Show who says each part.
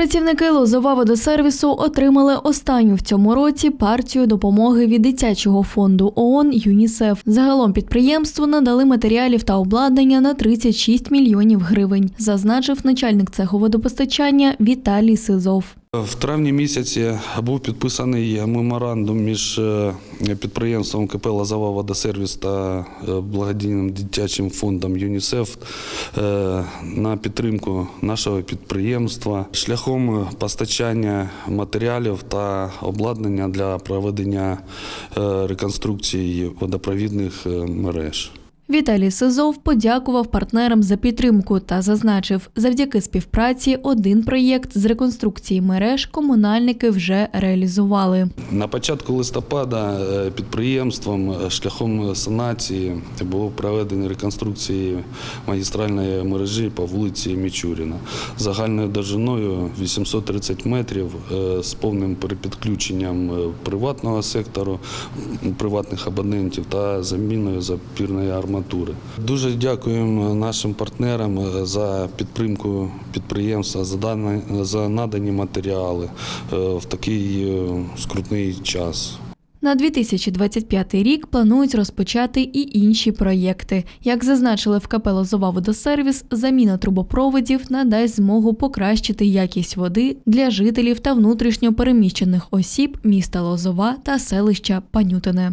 Speaker 1: Працівники Лозова водосервісу отримали останню в цьому році партію допомоги від дитячого фонду ООН ЮНІСЕФ. Загалом підприємству надали матеріалів та обладнання на 36 мільйонів гривень, зазначив начальник цеху водопостачання Віталій Сизов.
Speaker 2: В травні місяці був підписаний меморандум між е, підприємством КП «Лозова водосервіс» та е, благодійним дитячим фондом ЮНІСЕФ е, на підтримку нашого підприємства шляхом постачання матеріалів та обладнання для проведення реконструкції водопровідних мереж.
Speaker 1: Віталій Сизов подякував партнерам за підтримку та зазначив, завдяки співпраці один проєкт з реконструкції мереж комунальники вже реалізували.
Speaker 2: На початку листопада е, підприємством е, шляхом санації було проведено реконструкції магістральної мережі по вулиці Мічуріна загальною довжиною 830 метрів е, з повним перепідключенням приватного сектору, приватних абонентів та заміною запірної арматури. Дуже дякуємо нашим партнерам е, за підтримку підприємства, за дані- за надані матеріали е, в такий е, скрутний час.
Speaker 1: На 2025 рік планують розпочати і інші проєкти. Як зазначили в КП «Лозова водосервіс, заміна трубопроводів надасть змогу покращити якість води для жителів та внутрішньо переміщених осіб міста Лозова та селища Панютине.